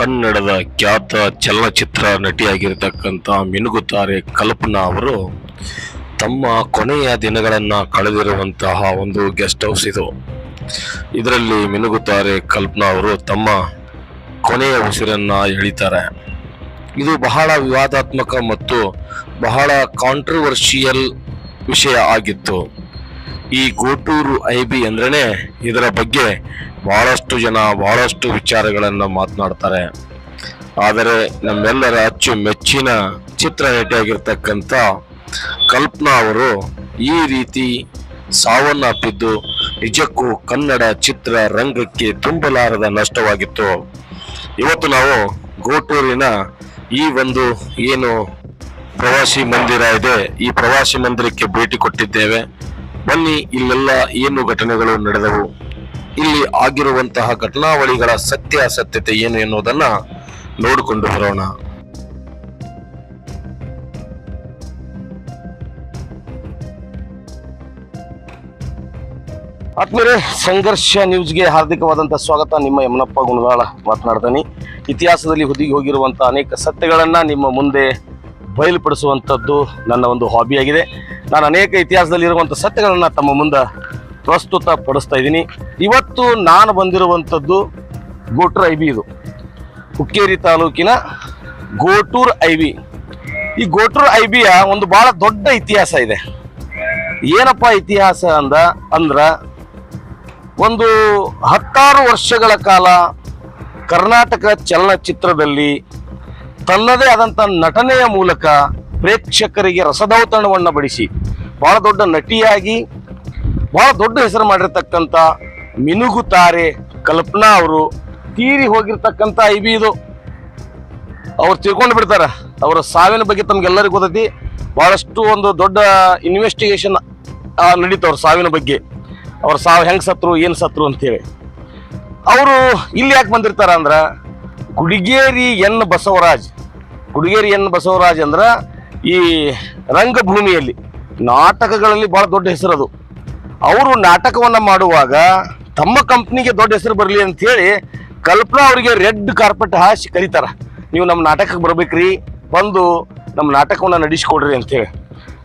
ಕನ್ನಡದ ಖ್ಯಾತ ಚಲನಚಿತ್ರ ನಟಿಯಾಗಿರ್ತಕ್ಕಂಥ ಮಿನುಗುತಾರೆ ಕಲ್ಪನಾ ಅವರು ತಮ್ಮ ಕೊನೆಯ ದಿನಗಳನ್ನು ಕಳೆದಿರುವಂತಹ ಒಂದು ಗೆಸ್ಟ್ ಹೌಸ್ ಇದು. ಇದರಲ್ಲಿ ಮಿನುಗುತ್ತಾರೆ ಕಲ್ಪನಾ ಅವರು ತಮ್ಮ ಕೊನೆಯ ಉಸಿರನ್ನು ಎಳಿತಾರೆ. ಇದು ಬಹಳ ವಿವಾದಾತ್ಮಕ ಮತ್ತು ಬಹಳ ಕಾಂಟ್ರವರ್ಷಿಯಲ್ ವಿಷಯ ಆಗಿತ್ತು. ಈ ಗೋಟೂರು ಐ ಬಿ ಅಂದ್ರೇ ಇದರ ಬಗ್ಗೆ ಬಹಳಷ್ಟು ಜನ ಬಹಳಷ್ಟು ವಿಚಾರಗಳನ್ನು ಮಾತನಾಡ್ತಾರೆ. ಆದರೆ ನಮ್ಮೆಲ್ಲರ ಅಚ್ಚು ಮೆಚ್ಚಿನ ಚಿತ್ರ ನಟಿಯಾಗಿರ್ತಕ್ಕಂಥ ಕಲ್ಪನಾ ಅವರು ಈ ರೀತಿ ಸಾವನ್ನಪ್ಪಿದ್ದು ನಿಜಕ್ಕೂ ಕನ್ನಡ ಚಿತ್ರ ರಂಗಕ್ಕೆ ತುಂಬಲಾರದ ನಷ್ಟವಾಗಿತ್ತು. ಇವತ್ತು ನಾವು ಗೋಟೂರಿನ ಈ ಒಂದು ಏನು ಪ್ರವಾಸಿ ಮಂದಿರ ಇದೆ, ಈ ಪ್ರವಾಸಿ ಮಂದಿರಕ್ಕೆ ಭೇಟಿ ಕೊಟ್ಟಿದ್ದೇವೆ. ಬನ್ನಿ, ಇಲ್ಲೆಲ್ಲ ಏನು ಘಟನೆಗಳು ನಡೆದವು? ಇಲ್ಲಿ ಆಗಿರುವಂತಹ ಘಟನಾವಳಿಗಳ ಸತ್ಯಾಸತ್ಯತೆ ಏನು ಎನ್ನುವುದನ್ನ ನೋಡಿಕೊಂಡು ಬರೋಣ. ಆತ್ಮೀರೆ ಸಂಘರ್ಷ ನ್ಯೂಸ್ಗೆ ಹಾರ್ದಿಕವಾದಂಥ ಸ್ವಾಗತ. ನಿಮ್ಮ ಯಮನಪ್ಪ ಗುಣಗಾಳ ಮಾತನಾಡ್ತಾನೆ. ಇತಿಹಾಸದಲ್ಲಿ ಹುದುಗಿ ಹೋಗಿರುವಂಥ ಅನೇಕ ಸತ್ಯಗಳನ್ನ ನಿಮ್ಮ ಮುಂದೆ ಬಯಲುಪಡಿಸುವಂಥದ್ದು ನನ್ನ ಒಂದು ಹಾಬಿಯಾಗಿದೆ ನಾನು ಅನೇಕ ಇತಿಹಾಸದಲ್ಲಿ ಇರುವಂಥ ಸತ್ಯಗಳನ್ನು ತಮ್ಮ ಮುಂದೆ ಪ್ರಸ್ತುತ ಪಡಿಸ್ತಾ ಇದ್ದೀನಿ. ಇವತ್ತು ನಾನು ಬಂದಿರುವಂಥದ್ದು ಗೋಟ್ರ ಬಿ ಇದು. ಹುಕ್ಕೇರಿ ತಾಲೂಕಿನ ಗೋಟೂರ್ ಐಬಿ. ಈ ಗೋಟೂರ್ ಬಿಯ ಒಂದು ಬಹಳ ದೊಡ್ಡ ಇತಿಹಾಸ ಇದೆ. ಏನಪ್ಪ ಇತಿಹಾಸ ಅಂದ, ಅಂದ್ರ ಒಂದು ಹತ್ತಾರು ವರ್ಷಗಳ ಕಾಲ ಕರ್ನಾಟಕ ಚಲನಚಿತ್ರದಲ್ಲಿ ತನ್ನದೇ ಆದಂಥ ನಟನೆಯ ಮೂಲಕ ಪ್ರೇಕ್ಷಕರಿಗೆ ರಸದೌತಣವನ್ನು ಬಡಿಸಿ ಬಹಳ ದೊಡ್ಡ ನಟಿಯಾಗಿ, ಬಹಳ ದೊಡ್ಡ ಹೆಸರು ಮಾಡಿರ್ತಕ್ಕಂಥ ಮಿನುಗುತಾರೆ ಕಲ್ಪನಾ ಅವರು ತೀರಿ ಹೋಗಿರ್ತಕ್ಕಂಥ ಐಬಿ ಇದು. ಅವ್ರು ತಿಳ್ಕೊಂಡು ಬಿಡ್ತಾರೆ, ಅವರ ಸಾವಿನ ಬಗ್ಗೆ ತಮ್ಗೆಲ್ಲರಿಗೂ ಗೊತ್ತೈತಿ. ಬಹಳಷ್ಟು ಒಂದು ದೊಡ್ಡ ಇನ್ವೆಸ್ಟಿಗೇಷನ್ ನಡೀತು ಅವ್ರ ಸಾವಿನ ಬಗ್ಗೆ. ಅವ್ರ ಸಾವು ಹೆಂಗ್ ಸತ್ರು, ಏನ್ ಸತ್ರು ಅಂತೇಳಿ. ಅವರು ಇಲ್ಲಿ ಯಾಕೆ ಬಂದಿರ್ತಾರ ಅಂದ್ರೆ ಗುಡಿಗೇರಿ ಎನ್ ಬಸವರಾಜ್ ಗುಡಿಗೇರಿ ಎನ್ ಬಸವರಾಜ್ ಅಂದ್ರೆ ಈ ರಂಗಭೂಮಿಯಲ್ಲಿ ನಾಟಕಗಳಲ್ಲಿ ಬಹಳ ದೊಡ್ಡ ಹೆಸರು ಅದು. ಅವರು ನಾಟಕವನ್ನ ಮಾಡುವಾಗ ತಮ್ಮ ಕಂಪ್ನಿಗೆ ದೊಡ್ಡ ಹೆಸರು ಬರಲಿ ಅಂತ ಹೇಳಿ ಕಲ್ಪನಾ ಅವರಿಗೆ ರೆಡ್ ಕಾರ್ಪೆಟ್ ಹಾಸಿ ಕರೀತಾರ. ನೀವು ನಮ್ಮ ನಾಟಕಕ್ಕೆ ಬರ್ಬೇಕ್ರಿ, ಬಂದು ನಮ್ಮ ನಾಟಕವನ್ನ ನಡೆಸಿಕೊಡ್ರಿ ಅಂತೇಳಿ.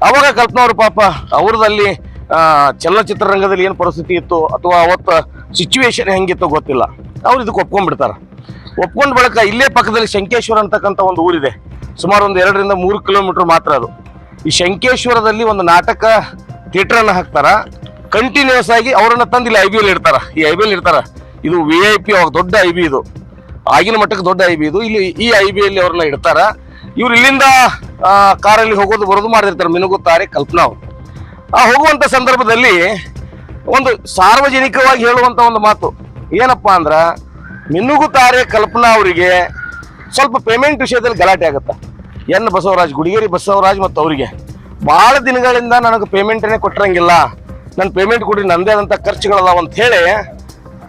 ಅವಾಗ ಕಲ್ಪನಾ ಅವರು ಪಾಪ ಅವ್ರದಲ್ಲಿ ಚಲನಚಿತ್ರ ರಂಗದಲ್ಲಿ ಏನು ಪರಿಸ್ಥಿತಿ ಇತ್ತು ಅಥವಾ ಅವತ್ತು ಸಿಚುವೇಶನ್ ಹೆಂಗಿತ್ತು ಗೊತ್ತಿಲ್ಲ. ಅವ್ರು ಇದಕ್ಕೆ ಒಪ್ಕೊಂಡ್ಬಿಡ್ತಾರ. ಒಪ್ಕೊಂಡ್ ಬಳಿಕ ಇಲ್ಲೇ ಪಕ್ಕದಲ್ಲಿ ಶಂಕೇಶ್ವರ ಅಂತಕ್ಕಂಥ ಒಂದು ಊರಿದೆ. ಸುಮಾರು ಒಂದು ಎರಡರಿಂದ ಮೂರು ಕಿಲೋಮೀಟರ್ ಮಾತ್ರ ಅದು. ಈ ಶಂಕೇಶ್ವರದಲ್ಲಿ ಒಂದು ನಾಟಕ ಥಿಯೇಟರ್ ಅನ್ನ ಹಾಕ್ತಾರ. ಕಂಟಿನ್ಯೂಸ್ ಆಗಿ ಅವರನ್ನ ತಂದು ಇಲ್ಲಿ ಐ ಬಿ ಇಡ್ತಾರ. ಈ ಐ ಬಿ ಇಡ್ತಾರ. ಇದು ವಿ ಐ ಪಿ ಅವಾಗ ದೊಡ್ಡ ಐ ಬಿ ಇದು. ಆಗಿನ ಮಟ್ಟಕ್ಕೆ ದೊಡ್ಡ ಐ ಬಿ ಇದು. ಇಲ್ಲಿ ಈ ಐ ಬಿ ಅಲ್ಲಿ ಅವ್ರನ್ನ ಇಡ್ತಾರ. ಇವ್ರು ಇಲ್ಲಿಂದ ಕಾರಲ್ಲಿ ಹೋಗೋದು, ಬರೋದು ಮಾಡಿರ್ತಾರೆ ಮಿನುಗುತ್ತಾರೆ, ಕಲ್ಪನಾ ಅವರು. ಆ, ಹೋಗುವಂತ ಸಂದರ್ಭದಲ್ಲಿ ಒಂದು ಸಾರ್ವಜನಿಕವಾಗಿ ಹೇಳುವಂತ ಒಂದು ಮಾತು. ಏನಪ್ಪಾ ಅಂದ್ರ, ಮಿನುಗುತ್ತಾರೆ ಕಲ್ಪನಾ ಅವರಿಗೆ ಸ್ವಲ್ಪ ಪೇಮೆಂಟ್ ವಿಷಯದಲ್ಲಿ ಗಲಾಟೆ ಆಗುತ್ತ? ಎನ್ ಬಸವರಾಜ್, ಗುಡಿಗೇರಿ ಬಸವರಾಜ್ ಮತ್ತು ಅವರಿಗೆ. ಬಹಳ ದಿನಗಳಿಂದ ನನಗೆ ಪೇಮೆಂಟನ್ನೇ ಕೊಟ್ಟಿರಂಗಿಲ್ಲ. ನನ್ನ ಪೇಮೆಂಟ್ ಕೊಡ್ರಿ, ನಂದೇ ಆದಂಥ ಖರ್ಚುಗಳದಾವ ಅಂತ ಹೇಳಿ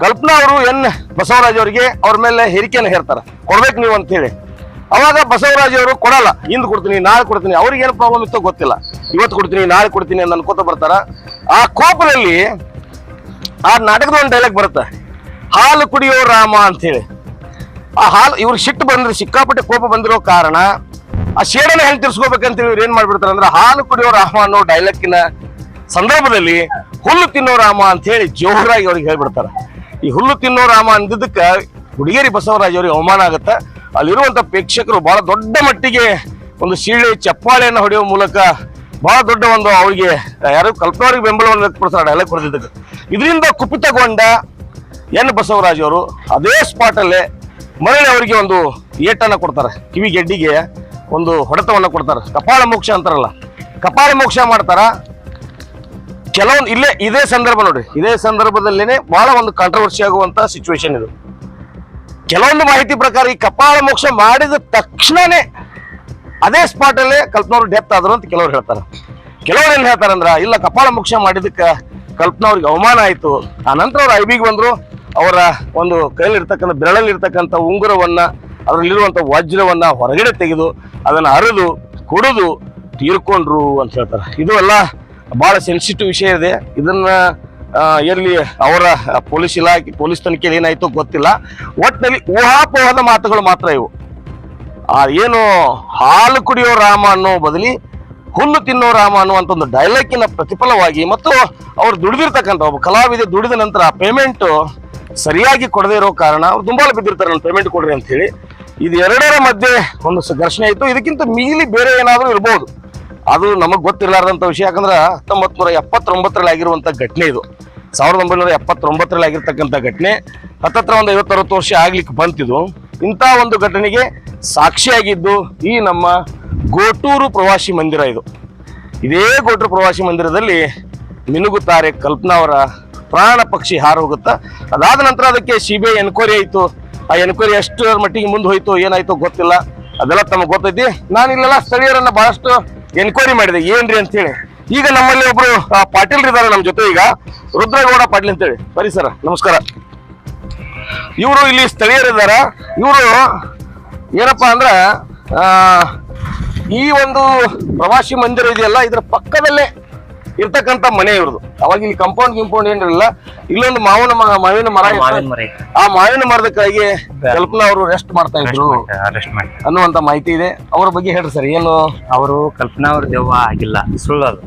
ಕಲ್ಪನಾ ಅವರು, ಎನ್ ಬಸವರಾಜ್ ಅವರಿಗೆ ಅವ್ರ ಮೇಲೆ ಹೇರಿಕೆಯನ್ನು ಹೇರ್ತಾರೆ. ಕೊಡ್ಬೇಕು ನೀವು ಅಂತ ಹೇಳಿ. ಅವಾಗ ಬಸವರಾಜ್ ಅವರು ಕೊಡಲ್ಲ. ಇಂದು ಕೊಡ್ತೀನಿ, ನಾಳೆ ಕೊಡ್ತೀನಿ. ಅವ್ರಿಗೆ ಏನು ಪ್ರಾಬ್ಲಮ್ ಇತ್ತೋ ಗೊತ್ತಿಲ್ಲ. ಇವತ್ತು ಕೊಡ್ತೀನಿ, ನಾಳೆ ಕೊಡ್ತೀನಿ ಅಂತ ಅನ್ಕೋತ ಬರ್ತಾರ. ಆ ಕೋಪದಲ್ಲಿ ಆ ನಾಟಕದ ಒಂದು ಡೈಲಾಗ್ ಬರುತ್ತೆ. ಹಾಲು ಕುಡಿಯೋ ರಾಮ ಅಂತ ಹೇಳಿ. ಆ ಹಾಲು ಇವ್ರಿಗೆ ಸಿಟ್ಟು ಬಂದ್ರೆ, ಸಿಕ್ಕಾಪಟ್ಟೆ ಕೋಪ ಬಂದಿರೋ ಕಾರಣ ಆ ಶೇಡನ್ನ ಹೆಂಗ್ ತಿರ್ಸ್ಕೋಬೇಕಂತ ಇವ್ರು ಏನ್ ಮಾಡ್ಬಿಡ್ತಾರೆ ಅಂದ್ರೆ ಹಾಲು ಕುಡಿಯೋ ರಾಮ ಅನ್ನೋ ಡೈಲಾಗಿನ ಸಂದರ್ಭದಲ್ಲಿ ಹುಲ್ಲು ತಿನ್ನೋ ರಾಮ ಅಂತ ಹೇಳಿ ಜೋರಾಗಿ ಅವ್ರಿಗೆ ಹೇಳ್ಬಿಡ್ತಾರೆ. ಈ ಹುಲ್ಲು ತಿನ್ನೋ ರಾಮ ಅಂದಿದ್ದಕ್ಕ ಹುಡುಗೇರಿ ಬಸವರಾಜ್ ಅವ್ರಿಗೆ ಅವಮಾನ ಆಗುತ್ತೆ. ಅಲ್ಲಿರುವಂತ ಪ್ರೇಕ್ಷಕರು ಬಹಳ ದೊಡ್ಡ ಮಟ್ಟಿಗೆ ಒಂದು ಸೀಳೆ, ಚಪ್ಪಾಳೆಯನ್ನು ಹೊಡೆಯುವ ಮೂಲಕ ಬಹಳ ದೊಡ್ಡ ಒಂದು ಅವರಿಗೆ, ಯಾರು ಕಲ್ಪನವ್ರಿಗೆ ಬೆಂಬಲವನ್ನು ವ್ಯಕ್ತಪಡಿಸ್ತಾರೆ ಡೈಲಾಗ್ ಕೊಡ್ತಿದ್ದಕ್ಕೆ ಇದರಿಂದ ಕುಪಿತಗೊಂಡ ಎನ್ ಬಸವರಾಜ್ ಅವರು ಅದೇ ಸ್ಪಾಟ್ ಅಲ್ಲೇ ಮರಳಿ ಅವರಿಗೆ ಒಂದು ಏಟನ್ನ ಕೊಡ್ತಾರೆ. ಕಿವಿ ಗೆಡ್ಡಿಗೆ ಒಂದು ಹೊಡೆತವನ್ನು ಕೊಡ್ತಾರೆ. ಕಪಾಳ ಮೋಕ್ಷ ಅಂತಾರಲ್ಲ, ಕಪಾಳ ಮೋಕ್ಷ ಮಾಡ್ತಾರ. ಕೆಲವೊಂದು ಇಲ್ಲೇ, ಇದೇ ಸಂದರ್ಭ ನೋಡ್ರಿ, ಇದೇ ಸಂದರ್ಭದಲ್ಲೇನೆ ಬಹಳ ಒಂದು ಕಾಂಟ್ರವರ್ಸಿ ಆಗುವಂತ ಸಿಚುವೇಶನ್ ಇದು. ಕೆಲವೊಂದು ಮಾಹಿತಿ ಪ್ರಕಾರ ಈ ಕಪಾಳ ಮೋಕ್ಷ ಮಾಡಿದ ತಕ್ಷಣನೇ ಅದೇ ಸ್ಪಾಟ್ ಅಲ್ಲೇ ಕಲ್ಪನವ್ರು ಡೆತ್ ಆದ್ರು ಅಂತ ಕೆಲವ್ರು ಹೇಳ್ತಾರೆ. ಕೆಲವ್ರು ಏನ್ ಹೇಳ್ತಾರಂದ್ರ ಇಲ್ಲ, ಕಪಾಳ ಮೋಕ್ಷ ಮಾಡಿದಕ್ಕ ಕಲ್ಪನಾ ಅವ್ರಿಗೆ ಅವಮಾನ ಆಯ್ತು. ಆ ನಂತರ ಅವ್ರು ಐಬಿಗೆ ಬಂದ್ರು. ಅವರ ಒಂದು ಕೈಲಿರ್ತಕ್ಕಂಥ ಬೆರಳಲ್ಲಿ ಇರ್ತಕ್ಕಂಥ ಉಂಗುರವನ್ನ ಅದರಲ್ಲಿರುವಂಥ ವಜ್ರವನ್ನ ಹೊರಗಡೆ ತೆಗೆದು ಅದನ್ನ ಅರಿದು ಕುಡಿದು ತೀರ್ಕೊಂಡ್ರು ಅಂತ ಹೇಳ್ತಾರೆ. ಇದು ಎಲ್ಲ ಬಹಳ ಸೆನ್ಸಿಟಿವ್ ವಿಷಯ ಇದೆ. ಇದನ್ನ ಎಲ್ಲಿ ಅವರ ಪೊಲೀಸ್ ಇಲಾಖೆ, ಪೊಲೀಸ್ ತನಿಖೆಯಲ್ಲಿ ಏನಾಯ್ತು ಗೊತ್ತಿಲ್ಲ. ಒಟ್ಟಿನಲ್ಲಿ ಊಹಾಪೋಹದ ಮಾತುಗಳು ಮಾತ್ರ ಇವು. ಆ, ಏನು ಹಾಲು ಕುಡಿಯೋ ರಾಮ ಅನ್ನೋ ಬದಲಿ ಹುಲ್ಲು ತಿನ್ನೋ ರಾಮ ಅನ್ನುವಂಥ ಒಂದು ಡೈಲಾಗಿನ ಪ್ರತಿಫಲವಾಗಿ ಮತ್ತು ಅವ್ರು ದುಡಿದಿರ್ತಕ್ಕಂಥ ಒಬ್ಬ ಕಲಾವಿದ ದುಡಿದ ನಂತರ ಪೇಮೆಂಟ್ ಸರಿಯಾಗಿ ಕೊಡದೇ ಇರೋ ಕಾರಣ ಅವ್ರು ದುಂಬಾಲು ಬಿದ್ದಿರ್ತಾರೆ ನಾನು ಪೇಮೆಂಟ್ ಕೊಡ್ರಿ ಅಂತ ಹೇಳಿ ಇದು ಎರಡರ ಮಧ್ಯೆ ಒಂದು ಘರ್ಷಣೆ ಇತ್ತು ಇದಕ್ಕಿಂತ ಮೀಲಿ ಬೇರೆ ಏನಾದರೂ ಇರ್ಬೋದು. ಅದು ನಮಗೆ ಗೊತ್ತಿರಲಾರ್ದಂಥ ವಿಷಯ. ಯಾಕಂದ್ರೆ ಹತ್ತೊಂಬತ್ತು ನೂರ ಎಪ್ಪತ್ತೊಂಬತ್ತರಲ್ಲಿ ಆಗಿರುವಂಥ ಘಟನೆ ಇದು. ಸಾವಿರದ ಒಂಬೈನೂರ ಎಪ್ಪತ್ತೊಂಬತ್ತರಲ್ಲಿ ಆಗಿರ್ತಕ್ಕಂಥ ಘಟನೆ. ಹತ್ತತ್ರ ಒಂದು ಐವತ್ತರವತ್ತು ವರ್ಷ ಆಗ್ಲಿಕ್ಕೆ ಬಂತಿದು. ಇಂಥ ಒಂದು ಘಟನೆಗೆ ಸಾಕ್ಷಿಯಾಗಿದ್ದು ಈ ನಮ್ಮ ಗೋಟೂರು ಪ್ರವಾಸಿ ಮಂದಿರ ಇದು. ಇದೇ ಗೋಟೂರು ಪ್ರವಾಸಿ ಮಂದಿರದಲ್ಲಿ ಮಿನುಗುತ್ತಾರೆ ಕಲ್ಪನಾ ಅವರ ಪ್ರಾಣ ಪಕ್ಷಿ ಹಾರು ಹೋಗುತ್ತಾ. ಅದಾದ ನಂತರ ಅದಕ್ಕೆ ಸಿ ಬಿ ಐ ಎನ್ಕ್ವೈರಿ ಆಯಿತು. ಆ ಎನ್ಕ್ವೈರಿ ಎಷ್ಟು ಮಟ್ಟಿಗೆ ಮುಂದೆ ಹೋಯ್ತು, ಏನಾಯ್ತು ಗೊತ್ತಿಲ್ಲ. ಅದೆಲ್ಲ ತಮಗೆ ಗೊತ್ತೈತಿ. ನಾನು ಇಲ್ಲೆಲ್ಲ ಸ್ಥಳೀಯರನ್ನ ಬಹಳಷ್ಟು ಎನ್ಕ್ವೈರಿ ಮಾಡಿದೆ. ಏನ್ರಿ ಅಂತ ಹೇಳಿ ಈಗ ನಮ್ಮಲ್ಲಿ ಒಬ್ರು ಪಾಟೀಲ್ ಇದ್ದಾರೆ ನಮ್ಮ ಜೊತೆ ಈಗ. ರುದ್ರಗೌಡ ಪಾಟೀಲ್ ಅಂತೇಳಿ. ಬರೀ ಸರ್, ನಮಸ್ಕಾರ. ಇವರು ಇಲ್ಲಿ ಸ್ಥಳೀಯರಿದ್ದಾರ. ಇವರು ಏನಪ್ಪಾ ಅಂದ್ರೆ ಈ ಒಂದು ಪ್ರವಾಸಿ ಮಂದಿರ ಇದೆಯಲ್ಲ, ಇದ್ರ ಪಕ್ಕದಲ್ಲೇ ಇರ್ತಕ್ಕಂಥ ಮನೆ ಇವ್ರದ್ದು ಅವಾಗ ಇಲ್ಲಿ ಕಂಪೌಂಡ್ ಗಿಂಪೌಂಡ್ ಏನಿರಲಿಲ್ಲ ಇಲ್ಲೊಂದು ಮಾವಿನ ಮಾವಿನ ಮರ ಆ ಮಾವಿನ ಮರದಕ್ಕಾಗಿ ಕೆಳಗೆ ಕಲ್ಪನಾ ಅವರು ರೆಸ್ಟ್ ಮಾಡ್ತಾ ಇದ್ರು. ಅನ್ನುವಂತ ಮಾಹಿತಿ ಇದೆ. ಅವ್ರ ಬಗ್ಗೆ ಹೇಳ್ರಿ ಸರ್ ಏನು? ಅವರು ಕಲ್ಪನಾ ಅವ್ರ ದೆವ್ವ ಆಗಿಲ್ಲ ಸುಳ್ಳು ಅದು